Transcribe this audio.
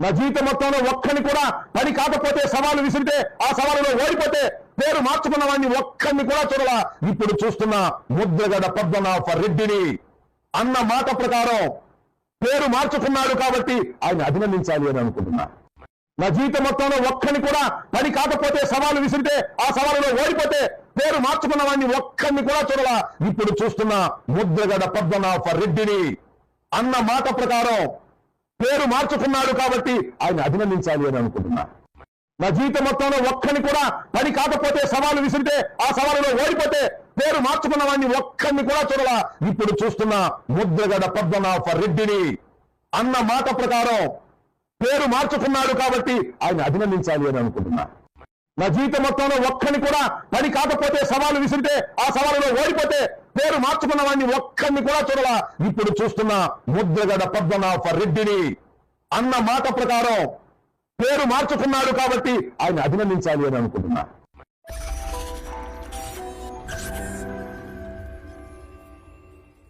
నా జీవితం మొత్తంలో ఒక్కని కూడా పని కాకపోతే సవాలు విసిరితే ఆ సవాలులో ఓడిపోతే పేరు మార్చుకున్న వాడిని ఒక్కరిని కూడా చూడలా. ఇప్పుడు చూస్తున్న ముద్రగడ పద్మనాభ రెడ్డిని అన్న మాట ప్రకారం పేరు మార్చుకున్నాడు కాబట్టి ఆయన అభినందించాలి అని అనుకుంటున్నా. నా జీవితం మొత్తంలో ఒక్కని కూడా పని కాకపోతే సవాలు విసిరితే ఆ సవాలులో ఓడిపోతే పేరు మార్చుకున్న వాడిని ఒక్కరిని కూడా చూడలా. ఇప్పుడు చూస్తున్న ముద్రగడ పద్మనాభ రెడ్డిని అన్న మాట ప్రకారం పేరు మార్చుకున్నాడు కాబట్టి ఆయన అభినందించాలి అని అనుకుంటున్నా. నా జీవితం మొత్తంలో ఒక్కని కూడా పని కాకపోతే సవాలు విసిరితే ఆ సవాలులో ఓడిపోతే పేరు మార్చుకున్న వాడిని ఒక్కరిని కూడా చూడలా. ఇప్పుడు చూస్తున్న ముద్రగడ పద్మనాభ రెడ్డిని అన్న మాట ప్రకారం పేరు మార్చుకున్నాడు కాబట్టి ఆయన అభినందించాలి అని అనుకుంటున్నా. నా జీవితం మొత్తంలో ఒక్కని కూడా పని కాకపోతే సవాలు విసిరితే ఆ సవాలులో ఓడిపోతే పేరు మార్చుకున్న వాడిని ఒక్కరిని కూడా చూడలా. ఇప్పుడు చూస్తున్న ముద్రగడ పద్మనాభ రెడ్డిని అన్న మాట ప్రకారం పేరు మార్చుకున్నాడు కాబట్టి ఆయన అభినందించాలి అని అనుకుంటున్నా.